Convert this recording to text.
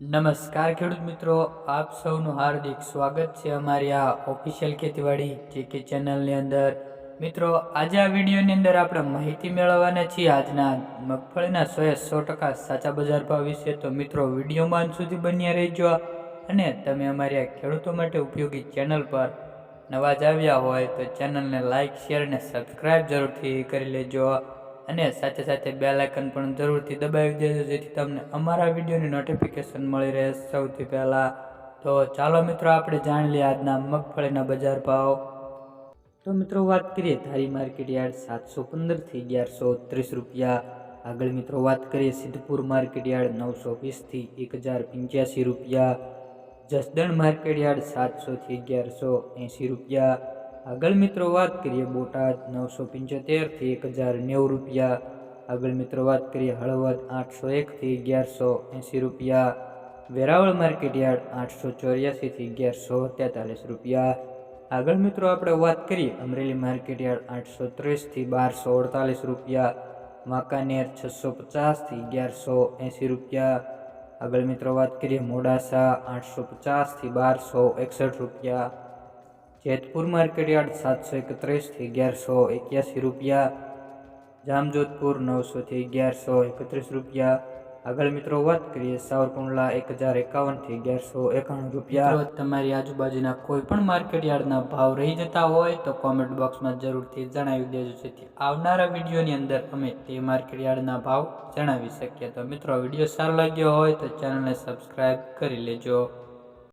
નમસ્કાર ખેડૂત મિત્રો, આપ સૌનું હાર્દિક સ્વાગત છે અમારી આ ઓફિશિયલ ખેતીવાડી જીકે ચેનલની અંદર. મિત્રો, આજે આ વિડીયોની અંદર આપણે માહિતી મેળવવાના છીએ. આજના મગફળીના સો એ સો ટકા સાચા બજાર ભાવ વિશે. તો મિત્રો વિડીયોમાં સુધી બન્યા રહેજો અને તમે અમારી આ ખેડૂતો માટે ઉપયોગી ચેનલ પર નવા જ આવ્યા હોય તો ચેનલને લાઇક શેર અને સબસ્ક્રાઈબ જરૂરથી કરી લેજો. અને સાથે સાથે બેલ આઇકન પણ જરૂરથી દબાવી દેજો, જેથી તમને અમારા વિડીયોની નોટિફિકેશન મળી રહે સૌથી પહેલાં. તો ચાલો મિત્રો, આપણે જાણી લઈએ આજના મગફળીના બજાર ભાવ. તો મિત્રો, વાત કરીએ ધારી માર્કેટ યાર્ડ સાતસો પંદરથી અગિયારસો ત્રીસ રૂપિયા. આગળ મિત્રો, વાત કરીએ સિદ્ધપુર માર્કેટ યાર્ડ નવસો વીસથી એક હજાર પંચ્યાસી રૂપિયા. જસદણ માર્કેટ યાર્ડ સાતસોથી અગિયારસો એંસી રૂપિયા. આગળ મિત્રો વાત કરીએ બોટાદ નવસો પંચોતેરથી એક હજાર નેવું રૂપિયા. આગળ મિત્રો વાત કરીએ હળવદ આઠસો એકથી અગિયારસો એંસી રૂપિયા. વેરાવળ માર્કેટ યાર્ડ આઠસો ચોર્યાસીથી અગિયારસો તેતાલીસ રૂપિયા. આગળ મિત્રો આપણે વાત કરીએ અમરેલી માર્કેટ યાર્ડ આઠસો ત્રીસથી બારસો અડતાલીસ રૂપિયા. વાંકાનેર છસો પચાસથી અગિયારસો એંસી રૂપિયા. આગળ મિત્રો વાત કરીએ મોડાસા આઠસો પચાસથી બારસો એકસઠ રૂપિયા. જેતપુર માર્કેટ યાર્ડ સાતસો એકત્રીસથી અગિયારસો એક્યાસી રૂપિયા. જામજોધપુર નવસોથી અગિયારસો એકત્રીસ રૂપિયા. આગળ મિત્રો વાત કરીએ સાવરકુંડલા એક હજાર એકાવનથી અગિયારસો એકાણું રૂપિયા. તમારી આજુબાજુના કોઈ પણ માર્કેટ ભાવ રહી જતા હોય તો કોમેન્ટ બોક્સમાં જરૂરથી જણાવી દેજો, જેથી આવનારા વિડીયોની અંદર અમે તે માર્કેટ યાર્ડના ભાવ જણાવી શકીએ. તો મિત્રો વીડિયો સારો લાગ્યો હોય તો ચેનલને સબસ્ક્રાઈબ કરી લેજો.